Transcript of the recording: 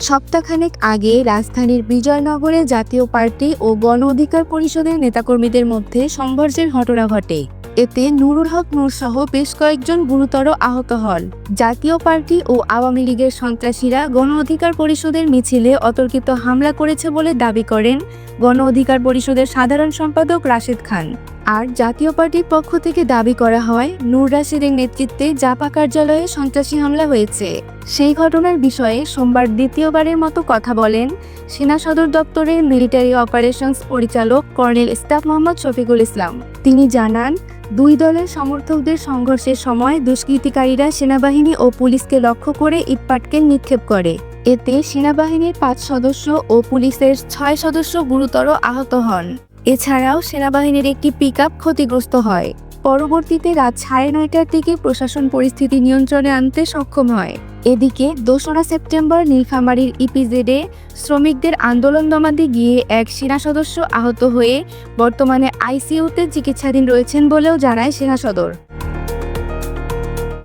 সপ্তাহখানেক আগে রাজধানীর বিজয়নগরে জাতীয় পার্টি ও গণ অধিকার পরিষদের নেতাকর্মীদের মধ্যে সংঘর্ষের ঘটনা ঘটে। এতে নুরুল হক নূর সহ বেশ কয়েকজন গুরুতর আহত হন। জাতীয় পার্টি ও আওয়ামী লীগের সন্ত্রাসীরা গণ অধিকার পরিষদের মিছিলে অতর্কিত হামলা করেছে বলে দাবি করেন গণ অধিকার পরিষদের সাধারণ সম্পাদক রাশেদ খান। আর জাতীয় পার্টির পক্ষ থেকে দাবি করা হয়, নূর রাশিদের নেতৃত্বে জাপা কার্যালয়ে সন্ত্রাসী হামলা হয়েছে। সেই ঘটনার বিষয়ে সোমবার দ্বিতীয়বারের মতো কথা বলেন সেনা সদর দপ্তরের মিলিটারি অপারেশনস পরিচালক কর্নেল স্টাফ মোহাম্মদ শফিকুল ইসলাম। তিনি জানান, দুই দলের সমর্থকদের সংঘর্ষের সময় দুষ্কৃতিকারীরা সেনাবাহিনী ও পুলিশকে লক্ষ্য করে ইটপাটকেল নিক্ষেপ করে। এতে সেনাবাহিনীর পাঁচ সদস্য ও পুলিশের ছয় সদস্য গুরুতর আহত হন। এছাড়াও সেনাবাহিনীর একটি পিক ক্ষতিগ্রস্ত হয়। পরবর্তীতে রাত সাড়ে নয়টার দিকে প্রশাসন পরিস্থিতি নিয়ন্ত্রণে আনতে সক্ষম হয়। এদিকে দোসরা সেপ্টেম্বর নীলফামারীর ইপিজেডে শ্রমিকদের আন্দোলন দমাতে গিয়ে এক সেনা সদস্য আহত হয়ে বর্তমানে আইসিইউতে চিকিৎসাধীন রয়েছেন বলেও জানায় সেনা সদর।